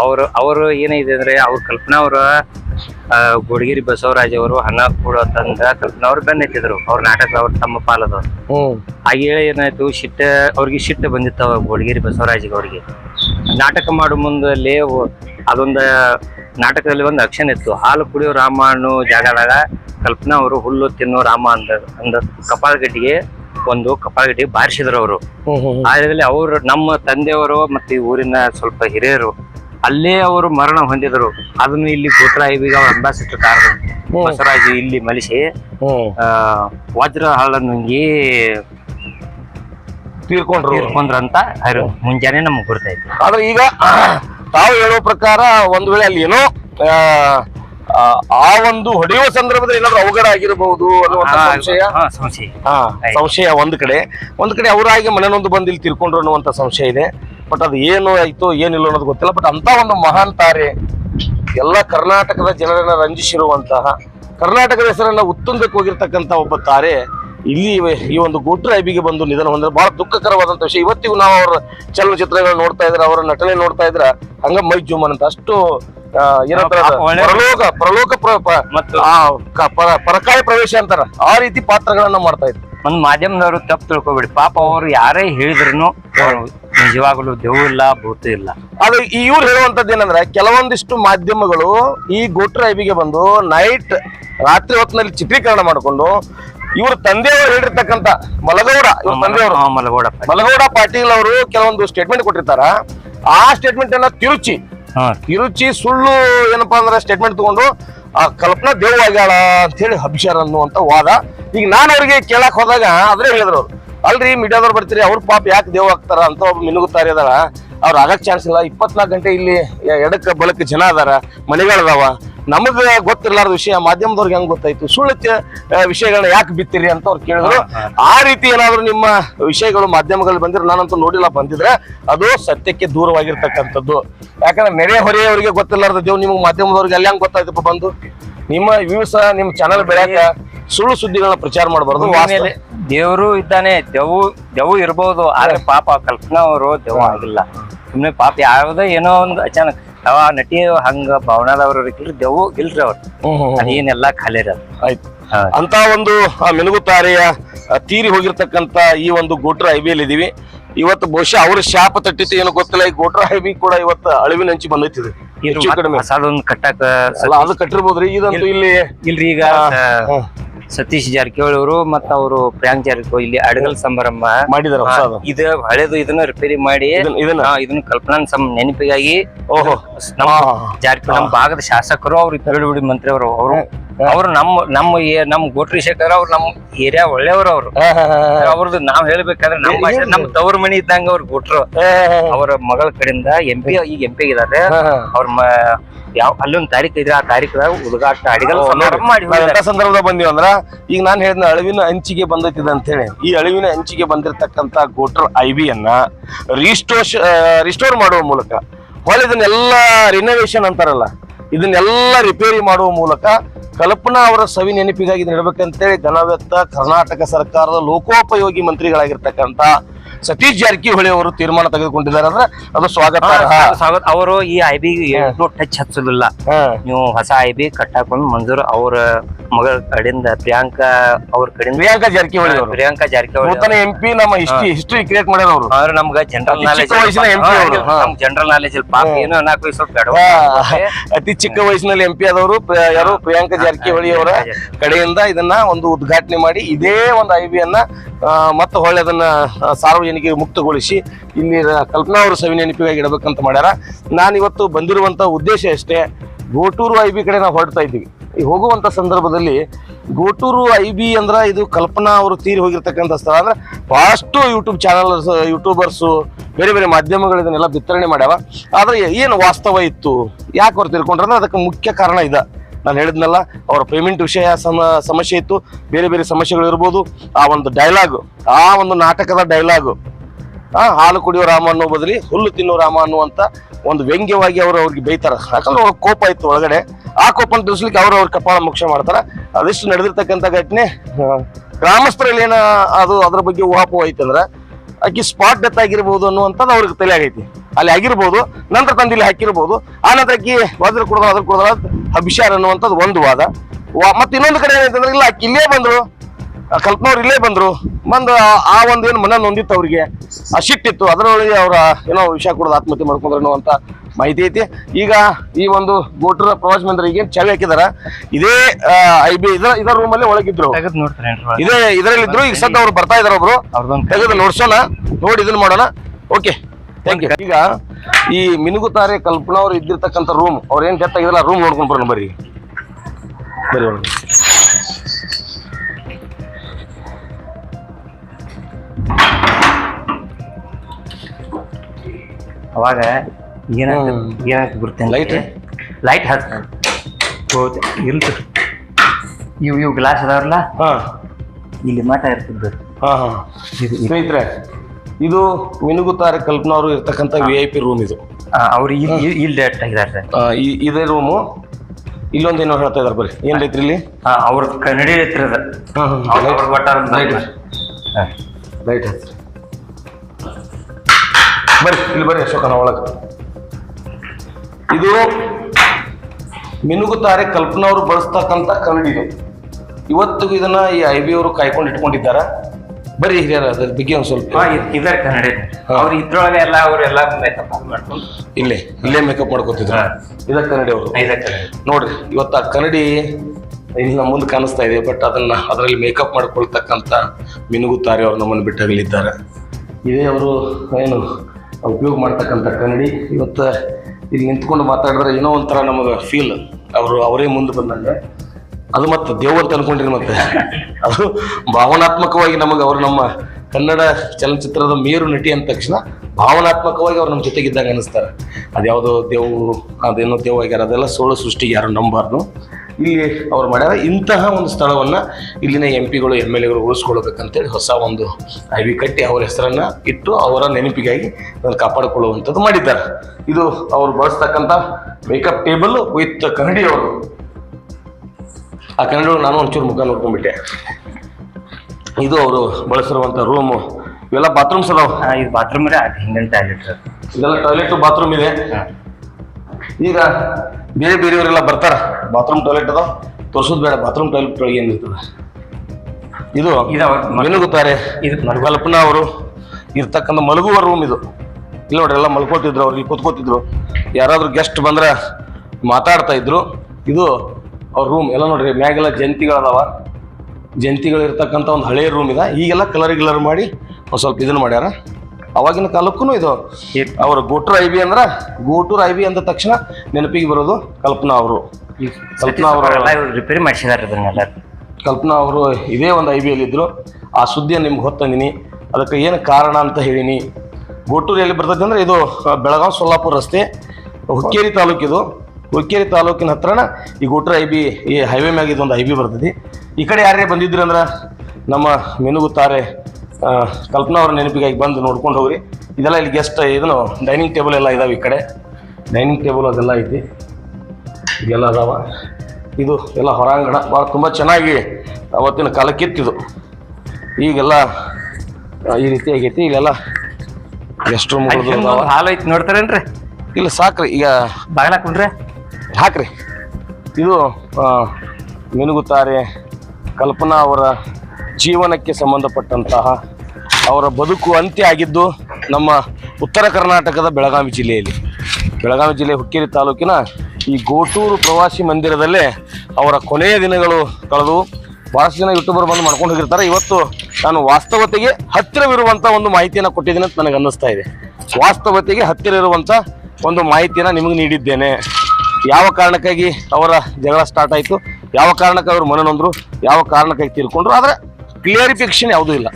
ಅವರು ಅವ್ರು ಏನಿದೆ ಅಂದ್ರೆ ಅವ್ರ ಕಲ್ಪನಾ ಅವರ ಗುಡಗಿರಿ ಬಸವರಾಜ್ ಅವರು ಹಣ ಕೊಡೋ ತಂದ ಕಲ್ಪನಾ ಅವ್ರು ಬೆನ್ನೆತ್ತಿದ್ರು. ಅವ್ರ ನಾಟಕ ಅವ್ರ ತಮ್ಮ ಪಾಲದವ್ರು. ಹಾಗೆ ಏನಾಯ್ತು? ಶಿಟ್ಟ ಅವ್ರಿಗೆ ಶಿಟ್ಟ ಬಂದಿತ್ತು ಗುಡಗಿರಿ ಬಸವರಾಜ್ ಬಸವರಾಜಿಗೆ ಅವ್ರಿಗೆ. ನಾಟಕ ಮಾಡೋ ಮುಂದಲ್ಲಿ ಅದೊಂದು ನಾಟಕದಲ್ಲಿ ಒಂದು ಅಕ್ಷನ್ ಇತ್ತು. ಹಾಲು ಕುಡಿಯೋ ರಾಮ ಅನ್ನೋ ಜಾಗದಾಗ ಕಲ್ಪನಾ ಅವರು ಹುಲ್ಲು ತಿನ್ನೋ ರಾಮ ಅಂದ ಅಂದ ಕಪಾಳಗಡ್ಡಿಗೆ ಒಂದು ಕಪಾಳಗಡ್ಡಿ ಬಾರಿಸಿದ್ರು ಅವರು. ಆದ್ರಲ್ಲಿ ಅವರು ನಮ್ಮ ತಂದೆಯವರು ಮತ್ತೆ ಈ ಊರಿನ ಸ್ವಲ್ಪ ಹಿರಿಯರು ಅಲ್ಲೇ ಅವರು ಮರಣ ಹೊಂದಿದರು. ಅದನ್ನು ಇಲ್ಲಿ ಗೋತ್ರ ಈಗ ಅವ್ರ ಅಂಬಾಸಿಡರ್ ಕಾರ್ ಬಸವರಾಜು ಇಲ್ಲಿ ಮಲಿಸಿ ಆ, ವಜ್ರ ಹಾಳನ್ನು ನುಂಗಿ ತೀರ್ಕೊಂಡ್ರು ತೀರ್ಕೊಂಡ್ರಂತ ಮುಂಜಾನೆ ನಮ್ಗೆ ಗುರ್ತೈತಿ ಆದ್ರೆ ಈಗ ತಾವು ಹೇಳೋ ಪ್ರಕಾರ ಒಂದ್ ವೇಳೆ ಅಲ್ಲಿ ಏನೋ ಆ, ಒಂದು ಹೊಡೆಯುವ ಸಂದರ್ಭದಲ್ಲಿ ಏನಾದ್ರು ಅವಘಡ ಆಗಿರಬಹುದು ಅನ್ನುವಂತ ಸಂಶಯ? ಹಾ ಸಂಶಯ. ಹಾ ಸಂಶಯ ಒಂದ್ ಕಡೆ. ಒಂದ್ ಕಡೆ ಅವರಾಗಿ ಮನೆನೊಂದು ಬಂದು ಇಲ್ಲಿ ತಿರ್ಕೊಂಡ್ರು ಅನ್ನುವಂತ ಸಂಶಯ ಇದೆ. ಬಟ್ ಅದು ಏನು ಆಯ್ತು ಏನಿಲ್ಲ ಅನ್ನೋದು ಗೊತ್ತಿಲ್ಲ. ಬಟ್ ಅಂತ ಒಂದು ಮಹಾನ್ ತಾರೆ ಎಲ್ಲ ಕರ್ನಾಟಕದ ಜನರನ್ನ ರಂಜಿಸಿರುವಂತಹ ಕರ್ನಾಟಕದ ಹೆಸರನ್ನ ಉತ್ತುಂಗಕ್ಕೆ ಹೋಗಿರ್ತಕ್ಕಂತ ಒಬ್ಬ ತಾರೆ ಇಲ್ಲಿ ಈ ಒಂದು ಗುಟ್ರ ಐಬಿಗೆ ಬಂದು ನಿಧನ ಹೊಂದಿದ್ರೆ ಬಹಳ ದುಃಖಕರವಾದಂತ ವಿಷಯ. ಇವತ್ತಿಗೂ ನಾವು ಅವರ ಚಲನಚಿತ್ರಗಳು ನೋಡ್ತಾ ಇದ್ರೆ ಅವರ ನಟನೆ ನೋಡ್ತಾ ಇದ್ರೆ ಹಂಗ ಮೈ ಜುಮ್ಮನ್ ಅಂತ ಅಷ್ಟು ಪ್ರಲೋಕ ಪ್ರಲೋಕ ಪರಕಾಯ ಪ್ರವೇಶ ಅಂತಾರ. ಆ ರೀತಿ ಪಾತ್ರಗಳನ್ನ ಮಾಡ್ತಾ ಇದ್ರು. ಒಂದು ಮಾಧ್ಯಮದವರು ತಪ್ಪು ತಿಳ್ಕೊಬೇಡಿ. ಪಾಪ ಅವರು ಯಾರೇ ಹೇಳಿದ್ರು ನಿಜವಾಗ್ಲೂ ದೆವ್ವ ಇಲ್ಲ ಭೂತ ಇಲ್ಲ. ಅದು ಇವ್ರು ಹೇಳುವಂತದ್ದು ಏನಂದ್ರೆ ಕೆಲವೊಂದಿಷ್ಟು ಮಾಧ್ಯಮಗಳು ಈ ಗೋಟ್ರ ಐಬಿಗೆ ಬಂದು ನೈಟ್ ರಾತ್ರಿ ಹೊತ್ತಿನಲ್ಲಿ ಚಿತ್ರೀಕರಣ ಮಾಡಿಕೊಂಡು ಇವ್ರ ತಂದೆಯವರು ಹೇಳಿರ್ತಕ್ಕಂತ ಮಲಗೌಡ ಇವ್ರ ತಂದೆಯವರು. ಮಲಗೌಡ ಮಲಗೌಡ ಪಾಟೀಲ್ ಅವರು ಕೆಲವೊಂದು ಸ್ಟೇಟ್ಮೆಂಟ್ ಕೊಟ್ಟಿರ್ತಾರ. ಆ ಸ್ಟೇಟ್ಮೆಂಟ್ ಅನ್ನ ತಿರುಚಿ. ತಿರುಚಿ ಸುಳ್ಳು ಏನಪ್ಪಾ ಅಂದ್ರೆ ಸ್ಟೇಟ್ಮೆಂಟ್ ತಗೊಂಡು ಆ ಕಲ್ಪನಾ ದೇವ್ ಆಗ್ಯಾಳ ಅಂತ ಹೇಳಿ ಹಬ್ಷಾರ ಅನ್ನುವಂತ ವಾದ. ಈಗ ನಾನು ಅವ್ರಿಗೆ ಕೇಳಕ್ ಹೋದಾಗ ಅದ್ರೆ ಹೇಳಿದ್ರು ಅವ್ರು. ಅಲ್ರಿ ಮೀಡಿಯಾದವ್ರು ಬರ್ತೀರಿ ಅವ್ರ ಪಾಪ ಯಾಕೆ ದೇವ್ ಆಗ್ತಾರ ಅಂತ ಒಬ್ಬ ಮಿನುಗುತ್ತಾರೆ ಅದಾರ. ಅವ್ರು ಆಗಕ್ ಚಾನ್ಸ್ ಇಲ್ಲ. ಇಪ್ಪತ್ನಾಲ್ಕು ಗಂಟೆ ಇಲ್ಲಿ ಎಡಕ್ಕೆ ಎಡಕ್ಕ ಬಲಕ್ಕೆ ಜನ ಅದಾರ. ಮನೆಗಳದಾವ ನಮಗ ಗೊತ್ತಿರ್ಲಾರ್ದ ವಿಷಯ ಮಾಧ್ಯಮದವ್ರಿಗೆ ಹೆಂಗ್ ಗೊತ್ತಾಯ್ತು? ಸುಳ್ಳು ವಿಷಯಗಳನ್ನ ಯಾಕೆ ಬಿತ್ತಿರಿ ಅಂತ ಅವ್ರು ಕೇಳಿದ್ರು. ಆ ರೀತಿ ಏನಾದ್ರು ನಿಮ್ಮ ವಿಷಯಗಳು ಮಾಧ್ಯಮಗಳಲ್ಲಿ ಬಂದಿರೋ ನಾನಂತೂ ನೋಡಿಲ್ಲ ಬಂದಿದ್ರೆ ಅದು ಸತ್ಯಕ್ಕೆ ದೂರವಾಗಿರ್ತಕ್ಕಂಥದ್ದು. ಯಾಕಂದ್ರೆ ನೆರೆ ಹೊರೆಯವರಿಗೆ ಗೊತ್ತಿಲ್ಲಾರ್ದ ದೇವ್ ನಿಮ್ಗೆ ಮಾಧ್ಯಮದವ್ರಿಗೆ ಅಲ್ಲಿ ಹೆಂಗ್ ಗೊತ್ತಾಯ್ತಪ್ಪ ಬಂದು? ನಿಮ್ಮ ವ್ಯೂಸ ನಿಮ್ಮ ಚಾನಲ್ ಬೆಳೆಯಕ ಸುಳ್ಳು ಸುದ್ದಿಗಳನ್ನ ಪ್ರಚಾರ ಮಾಡಬಾರ್ದು ದೇವರು ಇದ್ದಾನೆ ದೆವು ದೆವು ಇರ್ಬೋದು ಆದ್ರೆ ಪಾಪ ಕಲ್ಪನಾ ಅವರು ದೆವ್ ಆಗಿಲ್ಲ. ಸುಮ್ಮನೆ ಪಾಪ ಯಾವ್ದೋ ಏನೋ ಒಂದು ಅಚಾನಕ್. ಅವ ನಟಿ ಹಂಗ ಭಾವನಾದವ್ರ ಇರ್ಲಿ ಗಿಲ್ರಿ ಇಲ್ರಿ ಅವ್ರು. ಏನೆಲ್ಲಾ ಖಾಲಿ ಆಯ್ತು. ಅಂತ ಒಂದು ಆ, ತೀರಿ ಹೋಗಿರ್ತಕ್ಕಂತ ಈ ಒಂದು ಗೋಟ್ರ ಹೈವೇಲಿ ಇದೀವಿ. ಇವತ್ತು ಬಹುಶಃ ಅವ್ರ ಶಾಪ ತಟ್ಟಿತ್ತು ಏನೋ ಗೊತ್ತಿಲ್ಲ ಈ ಗೋಟ್ರ ಹೈವಿ ಕೂಡ ಇವತ್ತು ಅಳಿವಿನ ಹಂಚಿ ಬಂದೈತಿ ಇದು ಹೆಚ್ಚು ಕಡಿಮೆ. ಹೊಸದೊಂದು ಕಟ್ಟಕ್ ಅದು ಕಟ್ಟಿರ್ಬೋದ್ರಿ ಇದಂತೂ ಇಲ್ಲಿ ಇಲ್ರಿ ಈಗ. ಸತೀಶ್ ಜಾರಕಿಹೊಳಿ ಅವರು ಮತ್ತ ಅವರು ಪ್ರಿಯಾಂಕ್ ಜಾರಕಿಹೊಳಿ ಇಲ್ಲಿ ಅಡಗಲ್ ಸಂಭ್ರಮ ಮಾಡಿದಾರ ಇದು ಹಳೆದು ಇದನ್ನ ರಿಪೇರಿ ಮಾಡಿ ಇದನ್ನ- ಇದನ್ನ? ಹಾ, ಇದನ್ನ ಕಲ್ಪನಾ ಸಂ ನೆನಪಿಗಾಗಿ ಓಹೋ. ನಮ್ಮ. ಜಾರಕಿಹೊಳಿ ನಮ್ಮ ಭಾಗದ ಶಾಸಕರು ಅವ್ರು ಬಿಡಿ ಮಂತ್ರಿ ಅವರು ಅವರು ಅವರು ನಮ್ಮ ನಮ್ಮ ಏ- ನಮ್ಮ ಗೋಟ್ರಿ ಶೇಖರ್ ಅವ್ರು ನಮ್ಮ ಏರಿಯಾ ಒಳ್ಳೆಯವರು ಅವರು. ಹಾ, ಹಾ, ಹಾ, ಹಾ. ಅವ್ರದ್ದು ನಾವ್ ಹೇಳ್ಬೇಕಾದ್ರೆ ನಮ್ಮ ಭಾಷೆ ನಮ್ಮ ತವ್ರ ಮನಿ ಇದ್ದಂಗ ಅವ್ರು ಕೊಟ್ರು ಅವ್ರ ಹಾ, ಅವರ ಮಗಳ ಕಡೆಯಿಂದ ಎಂ ಪಿ ಈಗ ಎಂ ಪಿ ಇದಾರೆ ಹಾ, ಹಾ. ಅವ್ರ ಮ ಯಾವ ಅಲ್ಲೊಂದ್ ತಾರೀಕು ಇದ್ರೆ ಆ ತಾರೀಕದಾಗ ಉದ್ಘಾಟ ಅಡಿಗಲ್ ಸಮಾರಂಭ ಮಾಡಿ ನಾವ್ ಎಂತ ಸಂದರ್ಭದಾಗ ಬಂದಿವಂದ್ರ ಅಂದ್ರ ಈಗ ನಾನು ಹೇಳಿದ ಅಳವಿನ ಅಂಚಿಗೆ ಬಂದೈತಿದೆ ಅಂತ ಹೇಳಿ. ಈ ಅಳಿವಿನ ಅಂಚಿಗೆ ಬಂದಿರತಕ್ಕಂತ ಗೋಟ್ರ ಐವಿಯನ್ನ ರಿಸ್ಟೋರ್ ರಿಸ್ಟೋರ್ ಮಾಡುವ ಮೂಲಕ ಹೊಳೆ ಇದನ್ನೆಲ್ಲ ರಿನೋವೇಶನ್ ಅಂತಾರಲ್ಲ, ಇದನ್ನೆಲ್ಲ ರಿಪೇರಿ ಮಾಡುವ ಮೂಲಕ ಕಲ್ಪನಾ ಅವರ ಸವಿ ನೆನಪಿಗಾಗಿ ನೀಡಬೇಕಂತೇಳಿ ಧನವೆತ್ತ ಕರ್ನಾಟಕ ಸರ್ಕಾರದ ಲೋಕೋಪಯೋಗಿ ಮಂತ್ರಿಗಳಾಗಿರ್ತಕ್ಕಂಥ ಸತೀಶ್ ಜಾರಕಿಹೊಳಿ ಅವರು ತೀರ್ಮಾನ ತೆಗೆದುಕೊಂಡಿದ್ದಾರೆ ಅಂದ್ರೆ ಅದು ಸ್ವಾಗತ ಸ್ವಾಗತ ಅವರು ಈ ಐ ಬಿ ಟಚ್ ಹಚ್ಚೋದಿಲ್ಲ. ನೀವು ಹೊಸ ಐ ಬಿ ಕಟ್ಟಾಕೊಂಡು ಮಂಜೂರ್ ಅವ್ರ ಮಗಳ ಕಡೆಯಿಂದ ಪ್ರಿಯಾಂಕಾ ಅವ್ರ ಕಡೆಯಿಂದ ಪ್ರಿಯಾಂಕಾ ಜಾರಕಿಹೊಳಿ ಅವರು. ಪ್ರಿಯಾಂಕಾ ಜಾರಕಿಹೊಳಿ ನೂತನ ಎಂ ಪಿ ನಮ್ಮ ಹಿಸ್ಟ್ರಿ ಹಿಸ್ಟ್ರಿ ಕ್ರಿಯೇಟ್ ಮಾಡ್ಯಾರ ಅವರು. ಅವ್ರು ನಮ್ಗ ಜನರಲ್ ನಾಲೆಜ್ ನಮ್ ಜನರಲ್ ನಾಲೆಜ್ ಇಲ್ಲ ಪಾಪ ಏನೋ ಅನ್ನಕ್ಕೆ ಸ್ವಲ್ಪ ಬೇಡ ಅತಿ ಚಿಕ್ಕ ವಯಸ್ಸಿನಲ್ಲಿ ಎಂ ಪಿ ಆದವರು ಯಾರು? ಪ್ರಿಯಾಂಕಾ ಜಾರಕಿಹೊಳಿ ಅವರ ಕಡೆಯಿಂದ ಇದನ್ನ ಒಂದು ಉದ್ಘಾಟನೆ ಮಾಡಿ ಇದೇ ಒಂದು ಐ ಬಿಯನ್ನ ಮತ್ತೆ ಹೊಳ್ಳಿ ಅದನ್ನ ಸಾರ್ವಜನಿಕರಿಗೆ ಮುಕ್ತಗೊಳಿಸಿ ಇಲ್ಲಿ ಕಲ್ಪನಾ ಅವರು ಸವಿ ನೆನಪಿಗಾಗಿ ಇಡಬೇಕಂತ ಮಾಡ್ಯಾರ. ನಾನು ಇವತ್ತು ಬಂದಿರುವಂತ ಉದ್ದೇಶ ಅಷ್ಟೇ, ಗೋಟೂರು ಐ ಬಿ ಕಡೆ ನಾವು ಹೊರಡ್ತಾ ಇದ್ದೀವಿ. ಈ ಹೋಗುವಂತ ಸಂದರ್ಭದಲ್ಲಿ ಗೋಟೂರು ಐ ಬಿ ಅಂದ್ರೆ ಇದು ಕಲ್ಪನಾ ಅವರು ತೀರಿ ಹೋಗಿರ್ತಕ್ಕಂಥ ಸ್ಥಳ. ಅಂದ್ರೆ ಬಹಳಷ್ಟು ಯೂಟ್ಯೂಬ್ ಚಾನಲ್ಸ್, ಯೂಟ್ಯೂಬರ್ಸು, ಬೇರೆ ಬೇರೆ ಮಾಧ್ಯಮಗಳು ಇದನ್ನೆಲ್ಲ ಬಿತ್ತರಣೆ ಮಾಡ್ಯಾವ. ಆದ್ರೆ ಏನು ವಾಸ್ತವ ಇತ್ತು, ಯಾಕೆ ಅವ್ರು ತಿಳ್ಕೊಂಡ್ರೆ ಅದಕ್ಕೆ ಮುಖ್ಯ ಕಾರಣ ಇದೆ. ನಾನು ಹೇಳಿದ್ನಲ್ಲ, ಅವರ ಪೇಮೆಂಟ್ ವಿಷಯ ಸಮ, ಸಮಸ್ಯೆ ಇತ್ತು. ಬೇರೆ ಬೇರೆ ಸಮಸ್ಯೆಗಳು ಇರ್ಬೋದು. ಆ ಒಂದು ಡೈಲಾಗ್ ಆ ಒಂದು ನಾಟಕದ ಡೈಲಾಗು ಆ, ಹಾಲು ಕುಡಿಯೋ ರಾಮ ಅನ್ನೋ ಬದಲಿ ಹುಲ್ಲು ತಿನ್ನುವ ರಾಮ ಅನ್ನುವಂತ ಒಂದು ವ್ಯಂಗ್ಯವಾಗಿ ಅವರು ಅವ್ರಿಗೆ ಬೈತಾರ ಯಾಕಂದ್ರೆ ಅವ್ರ ಕೋಪ ಇತ್ತು ಒಳಗಡೆ. ಆ ಕೋಪನ ತಿಳಿಸ್ಲಿಕ್ಕೆ ಅವ್ರು ಅವ್ರ ಕಪಾಳ ಮೋಕ್ಷ ಮಾಡ್ತಾರೆ. ಅದಿಷ್ಟು ನಡೆದಿರ್ತಕ್ಕಂಥ ಘಟನೆ ಗ್ರಾಮಸ್ಥರಲ್ಲಿ ಏನ ಅದು ಅದ್ರ ಬಗ್ಗೆ ಊಹಾಪೋಹ ಐತಂದ್ರೆ ಆಕಿ ಸ್ಪಾಟ್ ಡೆತ್ ಆಗಿರ್ಬೋದು ಅನ್ನುವಂಥದ್ದು ಅವ್ರಿಗೆ ತಲೆ ಆಗೈತಿ ಅಲ್ಲಿ ಆಗಿರ್ಬೋದು, ನಂತರ ತಂದಿಲ್ಲಿ ಹಾಕಿರ್ಬೋದು. ಆ ನಂತರ ಆಕಿ ಅದ್ರ ಕುಡ್ದ ಅದ್ರ ಕುಡ್ದ ಅಭಿಷಾರ ಅನ್ನುವಂಥದ್ದು ಒಂದು ವಾದ. ಮತ್ತೆ ಇನ್ನೊಂದು ಕಡೆ ಏನಂತಂದ್ರೆ ಇಲ್ಲ ಅಕ್ಕಿ ಇಲ್ಲೇ ಬಂದ್ರು. ಕಲ್ಪನವ್ರು ಇಲ್ಲೇ ಬಂದ್ರು. ಬಂದು ಆ- ಒಂದು ಏನು ಮನ ನೊಂದಿತ್ತು ಅವರಿಗೆ. ಆ ಸಿಟ್ಟಿತ್ತು ಅದರೊಳಗೆ ಅವರ ಏನೋ ವಿಷಯ ಕೊಡೋದು ಆತ್ಮಹತ್ಯೆ ಮಾಡ್ಕೊಂಡ್ರು ಅನ್ನುವಂತ ಮಾಹಿತಿ ಐತಿ. ಈಗ ಈ ಒಂದು ಗೋಟರ ಪ್ರವಾಸ ಮಂದಿರಿಗೆ ಚಾವಿ ಹಾಕಿದಾರ? ಇದೇ ಐ ಬಿ ಇದರ ಇದರ ರೂಮಲ್ಲಿ ಒಳಗಿದ್ರು. ಇದೇ ಇದರಲ್ಲಿದ್ರು. ಈಗ ಸದ್ಯ ಅವ್ರು ಬರ್ತಾ ಇದಾರ ಒಬ್ರು. ತೆಗೆದು ನೋಡ್ಸೋಣ. ನೋಡಿ ಇದನ್ನ ಮಾಡೋಣ. ಓಕೆ ಥ್ಯಾಂಕ್ ಯು ಈಗ ಈ ಮಿನುಗುತ್ತಾರೆ ಕಲ್ಪನಾ ಅವ್ರು ಇದ್ದಿರ್ತಕ್ಕಂಥ ರೂಮ್ ಅವ್ರ ಏನ್ ಕೆತ್ತಾಗಿದ್ರಲ್ಲ ರೂಮ್ ನೋಡ್ಕೊಂಡ್ ಬರೋಣ ಬರ್ರಿ ಒಳಗೆ. ಅವಾಗ ಏನಾಗ್ತದೆ. ಏನಾಗ್ತದೆ Light? ಲೈಟ್ ಹಾಕ್ತಾನೆ ಹೋದ್ ಇಲ್ತು ಇವು ಇವು ಗ್ಲಾಸ್ ಅದಾವ್ರಲ್ಲ ಹಾ ಇಲ್ಲಿ ಮಠ ಇರ್ತದ್ದು ಹಾ ಹಾ ಸ್ನೇಹಿತರೆ ಇದು ಮಿನುಗುತ್ತಾರೆ ಕಲ್ಪನಾ ಅವರು ಇರ್ತಕ್ಕಂಥ ವಿ ಐ ಪಿ ರೂಮ್ ಇದು. ಅವ್ರು ಇಲ್ಲಿ ಆಗಿದ್ದಾರೆ ಸರ್. ಇದೇ ರೂಮು ಇಲ್ಲೊಂದು ಏನೋ ಹೇಳ್ತಾ ಇದಾರೆ ಬರ್ರಿ. ಏನ್ ಐತ್ರಿ ಇಲ್ಲಿ? ಅವ್ರ ಕನ್ನಡಿ ಐತ್ರಿ ಅದ Light. ಲೈಟ್ ಹಚ್ಚ್ರಿ ಬರ್ರಿ ಇಲ್ಲಿ ಬರ್ರಿ ಅಶೋಕನ ಒಳಗೆ. ಇದು ಮಿನುಗುತ್ತಾರೆ ಕಲ್ಪನಾ ಅವರು ಬಳಸ್ತಕ್ಕಂಥ ಕನ್ನಡಿ ಇದು. ಇವತ್ತಿಗೂ ಇದನ್ನ ಈ ಐ ಬಿ ಅವರು ಕಾಯ್ಕೊಂಡು ಇಟ್ಕೊಂಡಿದ್ದಾರೆ. ಬರ್ರಿ ಹಿರಿಯರ ಅದ್ರ ಬಗ್ಗೆ ಒಂದು ಸ್ವಲ್ಪ. ಇದರ ಕನ್ನಡಿ. ಅವ್ರು ಇದ್ರೊಳಗೆ ಎಲ್ಲ ಅವ್ರೆಲ್ಲ ಮೇಕಪ್ ಮಾಡ್ಕೊಂಡು. ಇಲ್ಲೇ ಇಲ್ಲೇ ಮೇಕಪ್ ಮಾಡ್ಕೊತಿದ್ರು. ಇದ ಕನ್ನಡಿ ಅವರು. ನೋಡ್ರಿ ಇವತ್ತು ಆ ಕನ್ನಡಿ ಇಲ್ಲಿ ನಮ್ಮ ಮುಂದೆ ಕಾಣಿಸ್ತಾ ಇದೆ ಬಟ್ ಅದನ್ನ ಅದರಲ್ಲಿ ಮೇಕಪ್ ಮಾಡ್ಕೊಳ್ತಕ್ಕಂಥ ಮಿನುಗುತ್ತಾರೆ ಅವರು ನಮ್ಮನ್ನು ಬಿಟ್ಟಾಗಲಿದ್ದಾರೆ ಇದೇ ಅವರು ಏನು ಉಪಯೋಗ ಮಾಡ್ತಕ್ಕಂಥ ಕನ್ನಡಿ. ಇವತ್ತು ಇಲ್ಲಿ ನಿಂತ್ಕೊಂಡು ಮಾತಾಡಿದ್ರೆ ಏನೋ ಒಂಥರ ನಮಗೆ ಫೀಲ್ ಅವರು ಅವರೇ ಮುಂದೆ ಬಂದಂಗೆ. ಅದು ಮತ್ತೆ ದೇವರು ಅನ್ಕೊಂಡ್ರಿ ಮತ್ತೆ. ಅದು ಭಾವನಾತ್ಮಕವಾಗಿ ನಮಗೆ ಅವರು ನಮ್ಮ ಕನ್ನಡ ಚಲನಚಿತ್ರದ ಮೇರು ನಟಿ ಅಂದ ತಕ್ಷಣ ಭಾವನಾತ್ಮಕವಾಗಿ ಅವ್ರು ನಮ್ಮ ಜೊತೆಗಿದ್ದಾಗ ಅನಿಸ್ತಾರೆ ಅದ್ಯಾವುದೋ ದೇವು ಅದೇನೋ ದೇವ್ ಆಗ್ಯಾರ ಅದೆಲ್ಲ ಸೋಳು ಸೃಷ್ಟಿಗೆ ಯಾರು ನಂಬಾರ್ದು. ಇಲ್ಲಿ ಅವ್ರು ಮಾಡ್ಯಾರ. ಇಂತಹ ಒಂದು ಸ್ಥಳವನ್ನ ಇಲ್ಲಿನ ಎಂ ಪಿಗಳು ಎಂ ಎಲ್ ಎಗಳು ಉಳಿಸ್ಕೊಳ್ಬೇಕಂತೇಳಿ ಹೊಸ ಒಂದು ಐವಿ ಕಟ್ಟಿ ಅವರ ಹೆಸರನ್ನ ಇಟ್ಟು ಅವರ ನೆನಪಿಗಾಗಿ ಅದನ್ನು ಕಾಪಾಡಿಕೊಳ್ಳುವಂಥದ್ದು ಮಾಡಿದ್ದಾರೆ. ಇದು ಅವ್ರು ಬಳಸ್ತಕ್ಕಂಥ ಮೇಕಪ್ ಟೇಬಲ್ ವಿತ್ ಕನ್ನಡಿ ಅವರು ಆ ಕನ್ನಡ ನಾನು ಒಂಚೂರು ಮುಖ ನೋಡ್ಕೊಂಡ್ಬಿಟ್ಟೆ. ಇದು ಅವರು ಬಳಸಿರುವಂಥ ರೂಮು ಇವೆಲ್ಲ ಬಾತ್ರೂಮ್ಸ್ ಅದಾವ ಇದು ಬಾತ್ರೂಮ್ ಹಿಂದಿನ ಟಾಯ್ಲೆಟ್ ಇದೆಲ್ಲ ಟಾಯ್ಲೆಟ್ ಬಾತ್ರೂಮ್ ಇದೆ? ಈಗ ಬೇರೆ ಬೇರೆಯವರೆಲ್ಲ ಬರ್ತಾರ? ಬಾತ್ರೂಮ್ ಟಾಯ್ಲೆಟ್ ಅದಾವ? ತೋರ್ಸೋದು ಬೇಡ ಬಾತ್ರೂಮ್ ಟಾಯ್ಲೆಟ್ ಒಳಗೆ ಏನಿರ್ತದೆ ಇದು ಇದು ಅವ್ರ ಮ- ಇದು ಕಲ್ಪನಾ ಅವರು ಇರ್ತಕ್ಕಂಥ ಮಲಗುವ ರೂಮ್ ಇದು. ಇಲ್ಲ ನೋಡ್ರಿ ಎಲ್ಲ ಮಲ್ಕೋತಿದ್ರು ಅವ್ರಿಗೆ ಕೂತ್ಕೋತಿದ್ರು. ಯಾರಾದ್ರೂ ಗೆಸ್ಟ್ ಬಂದ್ರೆ ಮಾತಾಡ್ತಾ ಇದ್ರು. ಇದು ಅವ್ರ ರೂಮ್ ಎಲ್ಲ ನೋಡ್ರಿ ಮ್ಯಾಗೆಲ್ಲ ಜಂತಿಗಳದಾವ. ಜಂತಿಗಳು ಇರ್ತಕ್ಕಂಥ ಒಂದು ಹಳೆಯ ರೂಮ್ ಇದೆ. ಈಗೆಲ್ಲ ಕಲರ್ ಗಿಲರ್ ಮಾಡಿ ಒಂದು ಸ್ವಲ್ಪ ಇದನ್ನು ಮಾಡ್ಯಾರ. ಅವಾಗಿನ ಕಾಲಕ್ಕೂ ಇದು. ಅವರು ಗೋಟೂರ್ ಐ ಬಿ ಅಂದ್ರೆ ಗೋಟೂರ್ ಐ ಬಿ ಅಂದ ತಕ್ಷಣ ನೆನಪಿಗೆ ಬರೋದು ಕಲ್ಪನಾ ಅವರು. ಕಲ್ಪನಾ ಅವರು ರಿಪೇರಿ ಮಾಡಿಸಿದಾರೆ ಇದನ್ನೆಲ್ಲ ಕಲ್ಪನಾ ಅವರು ಇದೇ ಒಂದು ಐ ಬಿ ಇದ್ರು. ಆ ಸುದ್ದಿಯನ್ನು ನಿಮ್ಗೆ ಹೊತ್ತಂದಿನಿ ಅದಕ್ಕೆ ಏನು ಕಾರಣ ಅಂತ ಹೇಳಿನಿ. ಗೋಟೂರು ಎಲ್ಲಿ ಬರ್ತೈತೆ ಅಂದ್ರೆ ಇದು ಬೆಳಗಾವಿ ಬೆಳಗಾವ್ ಸೊಲ್ಲಾಪುರ ರಸ್ತೆ ಹುಕ್ಕೇರಿ ತಾಲೂಕಿದು. ಹುಕ್ಕೇರಿ ತಾಲೂಕಿನ ಹತ್ರನ ಈ ಗುಟ್ರ ಐ ಬಿ ಈ ಹೈವೇ ಮ್ಯಾಗ ಇದೊಂದು ಐ ಬಿ ಬರ್ತೈತಿ. ಈ ಕಡೆ ಯಾರೇ ಬಂದಿದ್ರಿ ಅಂದ್ರೆ ನಮ್ಮ ಮೆನುಗುತ್ತಾರೆ ತಾರೆ ಕಲ್ಪನಾ ಅವ್ರ ನೆನಪಿಗಾಗಿ ಬಂದು ನೋಡ್ಕೊಂಡು ಹೋಗ್ರಿ. ಇದೆಲ್ಲ ಇಲ್ಲಿ ಗೆಸ್ಟ್ ಇದನ್ನು ಡೈನಿಂಗ್ ಟೇಬಲ್ ಎಲ್ಲ ಇದಾವೆ ಈ ಕಡೆ. ಡೈನಿಂಗ್ ಟೇಬಲ್ ಅದೆಲ್ಲ ಐತಿ. ಇದೆಲ್ಲ ಅದಾವ. ಇದು ಎಲ್ಲ ಹೊರಾಂಗಣ. ಭಾಳ ತುಂಬ ಚೆನ್ನಾಗಿ ಅವತ್ತಿನ ಕಾಲಕ್ಕಿತ್ತಿದು. ಈಗೆಲ್ಲ ಈ ರೀತಿ ಆಗೈತಿ. ಇಲ್ಲೆಲ್ಲ ಗೆಸ್ಟ್ ರೂಮ್ ಹಾಲು ಐತಿ ನೋಡ್ತಾರೇನ್ರಿ? ಇಲ್ಲ ಸಾಕ್ರಿ. ಈಗ ಬಾಗ್ಲಾಕೊಂಡ್ರೆ ಹಾಕ್ರಿ. ಇದು ಮಿನುಗುತ್ತಾರೆ ಕಲ್ಪನಾ ಅವರ ಜೀವನಕ್ಕೆ ಸಂಬಂಧಪಟ್ಟಂತಹ ಅವರ ಬದುಕು ಅಂತ್ಯ ಆಗಿದ್ದು ನಮ್ಮ ಉತ್ತರ ಕರ್ನಾಟಕದ ಬೆಳಗಾವಿ ಜಿಲ್ಲೆಯಲ್ಲಿ. ಬೆಳಗಾವಿ ಜಿಲ್ಲೆ ಹುಕ್ಕೇರಿ ತಾಲೂಕಿನ ಈ ಗೋಟೂರು ಪ್ರವಾಸಿ ಮಂದಿರದಲ್ಲೇ ಅವರ ಕೊನೆಯ ದಿನಗಳು ಕಳೆದು ಭಾಳಷ್ಟು ಜನ ಯೂಟ್ಯೂಬರ್ ಬಂದು ಮಾಡ್ಕೊಂಡು ಹೋಗಿರ್ತಾರೆ. ಇವತ್ತು ನಾನು ವಾಸ್ತವತೆಗೆ ಹತ್ತಿರವಿರುವಂಥ ಒಂದು ಮಾಹಿತಿಯನ್ನು ಕೊಟ್ಟಿದ್ದೀನಿ ಅಂತ ನನಗೆ ಅನ್ನಿಸ್ತಾ ಇದೆ. ವಾಸ್ತವತೆಗೆ ಹತ್ತಿರ ಇರುವಂಥ ಒಂದು ಮಾಹಿತಿಯನ್ನು ನಿಮಗೆ ನೀಡಿದ್ದೇನೆ. ಯಾವ ಕಾರಣಕ್ಕಾಗಿ ಅವರ ಜಗಳ ಸ್ಟಾರ್ಟ್ ಆಯಿತು? ಯಾವ ಕಾರಣಕ್ಕೆ ಅವರು ಮನನೊಂದರು ಯಾವ ಕಾರಣಕ್ಕಾಗಿ ತೀರ್ಕೊಂಡ್ರು? ಆದರೆ ಕ್ಲಿಯರಿಫಿಕೇಶನ್ ಯಾವುದೂ ಇಲ್ಲ.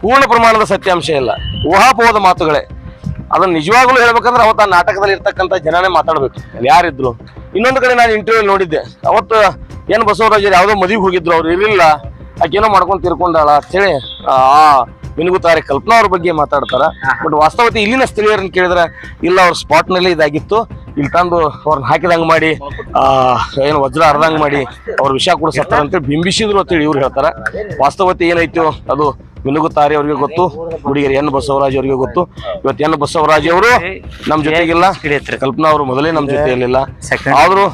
ಪೂರ್ಣ ಪ್ರಮಾಣದ ಸತ್ಯಾಂಶ ಇಲ್ಲ. ಊಹಾಪೋಹದ ಮಾತುಗಳೇ. ಅದನ್ನು ನಿಜವಾಗ್ಲೂ ಹೇಳ್ಬೇಕಂದ್ರೆ ಅವತ್ತು ಆ ನಾಟಕದಲ್ಲಿ ಇರ್ತಕ್ಕಂಥ ಜನನೇ ಮಾತಾಡಬೇಕು. ಯಾರಿದ್ರು? ಇನ್ನೊಂದು ಕಡೆ ನಾನು ಇಂಟರ್ವ್ಯೂ ನೋಡಿದ್ದೆ. ಅವತ್ತು ಏನು ಬಸವರಾಜರು ಯಾವುದೋ ಮದುವೆಗೆ ಹೋಗಿದ್ರು. ಅವ್ರು ಇರಲಿಲ್ಲ. ಆಕೇನೋ ಮಾಡ್ಕೊಂಡು ತಿರ್ಕೊಂಡಾಳ ಅಂತೇಳಿ ಆ ಮಿನುಗುತ್ತಾರೆ ಕಲ್ಪನಾ ಅವ್ರ ಬಗ್ಗೆ ಮಾತಾಡ್ತಾರ. ಬಟ್ ವಾಸ್ತವತೆ ಇಲ್ಲಿನ ಸ್ಥಳೀಯರನ್ನು ಕೇಳಿದ್ರೆ ಇಲ್ಲ ಅವ್ರ ಸ್ಪಾಟ್ನಲ್ಲಿ ಇದಾಗಿತ್ತು. ಇಲ್ಲಿ ತಂದು ಅವ್ರನ್ನ ಹಾಕಿದಂಗೆ ಮಾಡಿ ಆ ಏನು ವಜ್ರ ಹರಿದಂಗೆ ಮಾಡಿ ಅವ್ರ ವಿಷ ಕೂಡ ಅಂತೇಳಿ ಬಿಂಬಿಸಿದ್ರು ಅಂತೇಳಿ ಇವ್ರು ಹೇಳ್ತಾರೆ. ವಾಸ್ತವತೆ ಏನೈತೋ ಅದು ಮಿನುಗುತ್ತಾರೆ ಅವ್ರಿಗೆ ಗೊತ್ತು ಹುಡುಗಿಯರು ಎನ್ ಬಸವರಾಜ್ ಅವರಿಗೆ ಗೊತ್ತು. ಇವತ್ತು ಎನ್ ಬಸವರಾಜ್ ಅವರು ನಮ್ಮ ಜೊತೆಗಿಲ್ಲ. ಕಲ್ಪನಾ ಅವರು ಮೊದಲೇ ನಮ್ಮ ಜೊತೆ ಇರಲಿಲ್ಲ ಆದ್ರೂ.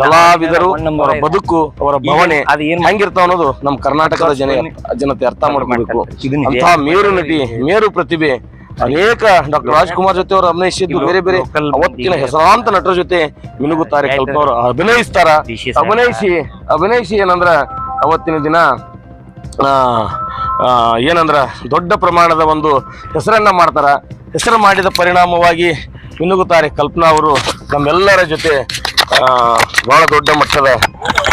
ಕಲಾವಿದರು ಅವರ ಬದುಕು ಅವರ ಭಾವನೆ ಹೆಂಗಿರ್ತಾವ ಅನ್ನೋದು ನಮ್ಮ ಕರ್ನಾಟಕದ ಜನ ಜನತೆ ಅರ್ಥ ಮಾಡ್ಕೋಬೇಕು. ಅಂತ ಅಂತಹ ಮೇರು ನಟಿ ಮೇರು ಪ್ರತಿಭೆ ಅನೇಕ ಡಾಕ್ಟರ್ ರಾಜ್ಕುಮಾರ್ ಜೊತೆ ಅವರು ಅಭಿನಯಿಸಿದ್ದು ಬೇರೆ ಬೇರೆ ಅವತ್ತಿನ ಹೆಸರಾಂತ ನಟರ ಜೊತೆ ಮಿನುಗುತ್ತಾರೆ ಕಲ್ಪ ಅವರು ಅಭಿನಯಿಸ್ತಾರ? ಅಭಿನಯಿಸಿ ಅಭಿನಯಿಸಿ ಏನಂದ್ರ ಅವತ್ತಿನ ದಿನ ಏನಂದ್ರ ದೊಡ್ಡ ಪ್ರಮಾಣದ ಒಂದು ಹೆಸರನ್ನ ಮಾಡ್ತಾರ? ಹೆಸರು ಮಾಡಿದ ಪರಿಣಾಮವಾಗಿ ಮಿನುಗುತ್ತಾರೆ ಕಲ್ಪನಾ ಅವರು ನಮ್ಮೆಲ್ಲರ ಜೊತೆ ಆ, ಬಹಳ ದೊಡ್ಡ ಮಟ್ಟದ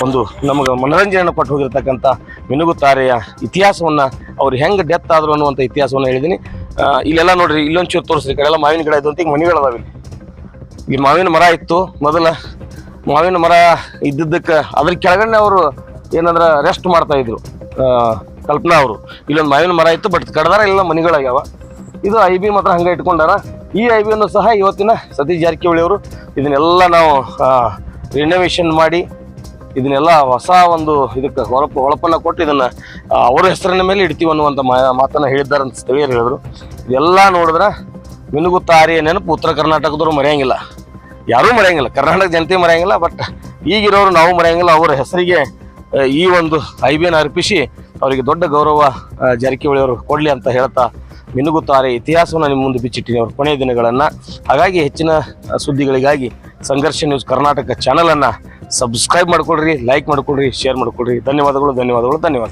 ಒಂದು ನಮಗೆ ಮನೋರಂಜನೆಯನ್ನು ಕೊಟ್ಟು ಹೋಗಿರ್ತಕ್ಕಂಥ ಮಿನುಗುತ್ತಾರೆಯ ಇತಿಹಾಸವನ್ನ ಅವ್ರು ಹೆಂಗೆ ಡೆತ್ ಆದ್ರು ಅನ್ನುವಂಥ ಇತಿಹಾಸವನ್ನ ಹೇಳಿದ್ದೀನಿ ಇಲ್ಲೆಲ್ಲ ನೋಡ್ರಿ, ಇಲ್ಲೊಂಚೂರು ತೋರಿಸ್ರಿ, ಈ ಕಡೆ ಎಲ್ಲ ಮಾವಿನ ಗಿಡ ಇದ್ದಂತ ಈಗ ಮನೆಗಳದಾವ ಇಲ್ಲಿ. ಈ ಮಾವಿನ ಮರ ಇತ್ತು ಮೊದಲ. ಮಾವಿನ ಮರ ಇದ್ದಿದ್ದಕ್ಕೆ ಅದ್ರ ಕೆಳಗಡೆ ಅವರು ಏನಂದ್ರೆ ರೆಸ್ಟ್ ಮಾಡ್ತಾ ಇದ್ರು. ಕಲ್ಪನಾ ಅವರು. ಇಲ್ಲೊಂದು ಮಾವಿನ ಮರ ಇತ್ತು ಬಟ್ ಕಡ್ದಾರ ಎಲ್ಲ ಮನೆಗಳಾಗ್ಯಾವ. ಇದು ಐ ಬಿ ಮಾತ್ರ ಹಂಗೆ ಇಟ್ಕೊಂಡಾರ. ಈ ಐ ಬಿಯನ್ನು ಸಹ ಇವತ್ತಿನ ಸತೀಶ್ ಜಾರಕಿಹೊಳಿ ಅವರು ಇದನ್ನೆಲ್ಲ ನಾವು ರಿನೋವೇಷನ್ ಮಾಡಿ ಇದನ್ನೆಲ್ಲ ಹೊಸ ಒಂದು ಇದಕ್ಕೆ ಹೊಳಪು ಹೊಳಪನ್ನು ಕೊಟ್ಟು ಇದನ್ನ ಅವರ ಹೆಸರಿನ ಮೇಲೆ ಇಡ್ತೀವಿ ಅನ್ನುವಂಥ ಮಾತನ್ನ ಹೇಳಿದ್ದಾರೆ ಅಂತ ಸ್ಥಳೀಯರು ಹೇಳಿದ್ರು. ಇದೆಲ್ಲ ನೋಡಿದ್ರೆ ಮಿನುಗುತ್ತಾರಿಯ ನೆನಪು ಉತ್ತರ ಕರ್ನಾಟಕದವ್ರು ಮರೆಯಂಗಿಲ್ಲ. ಯಾರೂ ಮರೆಯಂಗಿಲ್ಲ. ಕರ್ನಾಟಕ ಜನತೆ ಮರೆಯಂಗಿಲ್ಲ, ಬಟ್ ಈಗಿರೋರು ನಾವು ಮರೆಯಂಗಿಲ್ಲ. ಅವರ ಹೆಸರಿಗೆ ಈ ಒಂದು ಐಬಿಯನ್ನು ಅರ್ಪಿಸಿ ಅವರಿಗೆ ದೊಡ್ಡ ಗೌರವ ಜಾರಕಿಹೊಳಿ ಅವರು ಕೊಡಲಿ ಅಂತ ಹೇಳ್ತಾ ಮಿನುಗುತ್ತಾರೆ. ಇತಿಹಾಸವನ್ನು ನಿಮ್ಮ ಮುಂದೆ ಬಿಚ್ಚಿಟ್ಟಿನಿ ಅವ್ರ ಕೊನೆಯ ದಿನಗಳನ್ನು. ಹಾಗಾಗಿ ಹೆಚ್ಚಿನ ಸುದ್ದಿಗಳಿಗಾಗಿ ಸಂಘರ್ಷ ನ್ಯೂಸ್ ಕರ್ನಾಟಕ ಚಾನಲನ್ನು ಸಬ್ಸ್ಕ್ರೈಬ್ ಮಾಡ್ಕೊಳ್ರಿ ಲೈಕ್ ಮಾಡಿಕೊಳ್ಳ್ರಿ ಶೇರ್ ಮಾಡಿಕೊಳ್ಳ್ರಿ ಧನ್ಯವಾದಗಳು ಧನ್ಯವಾದಗಳು ಧನ್ಯವಾದಗಳು.